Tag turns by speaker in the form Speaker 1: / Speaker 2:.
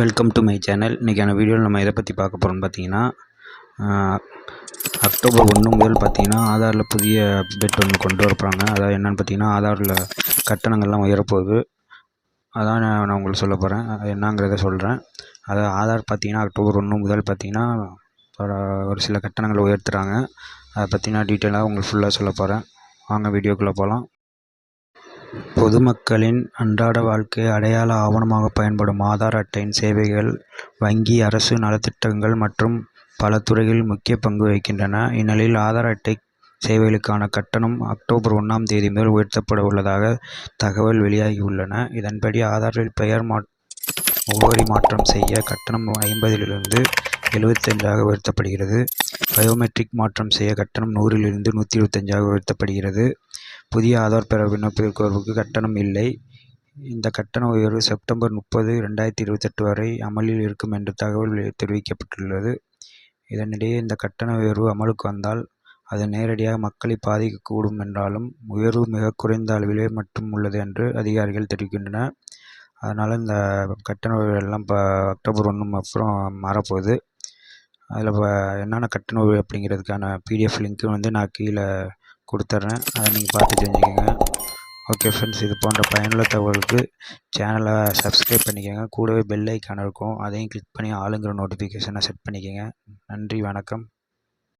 Speaker 1: Welcome to my channel இன்றைக்கான வீடியோவில் நம்ம எதை பற்றி பார்க்க போகிறோம்னு பார்த்தீங்கன்னா அக்டோபர் ஒன்று முதல் பார்த்தீங்கன்னா ஆதாரில் புதிய அப்டேட் ஒன்று கொண்டு வரப்போகிறாங்க அதாவது என்னென்னு பார்த்தீங்கன்னா ஆதாரில் கட்டணங்கள்லாம் உயரப்போகுது. அதான் நான் நான் உங்களுக்கு சொல்ல போகிறேன் அது என்னங்கிறத சொல்கிறேன் அதாவது ஆதார் பார்த்தீங்கன்னா அக்டோபர் ஒன்று முதல் பார்த்தீங்கன்னா ஒரு சில கட்டணங்களை உயர்த்துகிறாங்க அதை பற்றினா டீட்டெயிலாக உங்களுக்கு ஃபுல்லாக சொல்ல போகிறேன் வாங்க வீடியோக்குள்ளே போகலாம். பொதுமக்களின் அன்றாட வாழ்க்கை அடையாள ஆவணமாக பயன்படும் ஆதார் அட்டையின் சேவைகள் வங்கி அரசு நலத்திட்டங்கள் மற்றும் பல துறைகளில் முக்கிய பங்கு வகிக்கின்றன. இந்நிலையில் ஆதார் அட்டை சேவைகளுக்கான கட்டணம் அக்டோபர் ஒன்றாம் தேதி முதல் உயர்த்தப்பட உள்ளதாக தகவல் வெளியாகியுள்ளன. இதன்படி ஆதாரில் பெயர் மா முகவரி மாற்றம் செய்ய கட்டணம் ஐம்பதிலிருந்து எழுபத்தஞ்சாக உயர்த்தப்படுகிறது. பயோமெட்ரிக் மாற்றம் செய்ய கட்டணம் நூறிலிருந்து நூற்றி இருபத்தஞ்சாக உயர்த்தப்படுகிறது. புதிய ஆதார் பெற விண்ணப்பிப்பவர்களுக்கு கட்டணம் இல்லை. இந்த கட்டண உயர்வு செப்டம்பர் முப்பது ரெண்டாயிரத்தி இருபத்தெட்டு வரை அமலில் இருக்கும் என்று தகவல் தெரிவிக்கப்பட்டுள்ளது. இதனிடையே இந்த கட்டண உயர்வு அமலுக்கு வந்தால் அது நேரடியாக மக்களை பாதிக்கக்கூடும் என்றாலும் உயர்வு மிக குறைந்த அளவிலே மட்டும் உள்ளது என்று அதிகாரிகள் தெரிவிக்கின்றனர். அதனால் இந்த கட்டண உயர்வு எல்லாம் இப்போ அக்டோபர் ஒன்று அப்புறம் மாறப்போகுது. அதில் இப்போ என்னென்ன கட்டண உயர்வு அப்படிங்கிறதுக்கான பிடிஎஃப் லிங்க்கு வந்து நான் கீழே கொடுத்துட்றேன் அதை நீங்கள் பார்த்து தெரிஞ்சுக்கோங்க ஓகே ஃப்ரெண்ட்ஸ் இது போன்ற பயனுள்ள தகவலுக்கு சேனலை சப்ஸ்கிரைப் பண்ணிக்கோங்க. கூடவே பெல் ஐக்கான் இருக்கும். அதையும் கிளிக் பண்ணி ஆளுங்கிற நோட்டிஃபிகேஷனை செட் பண்ணிக்கோங்க. நன்றி வணக்கம்.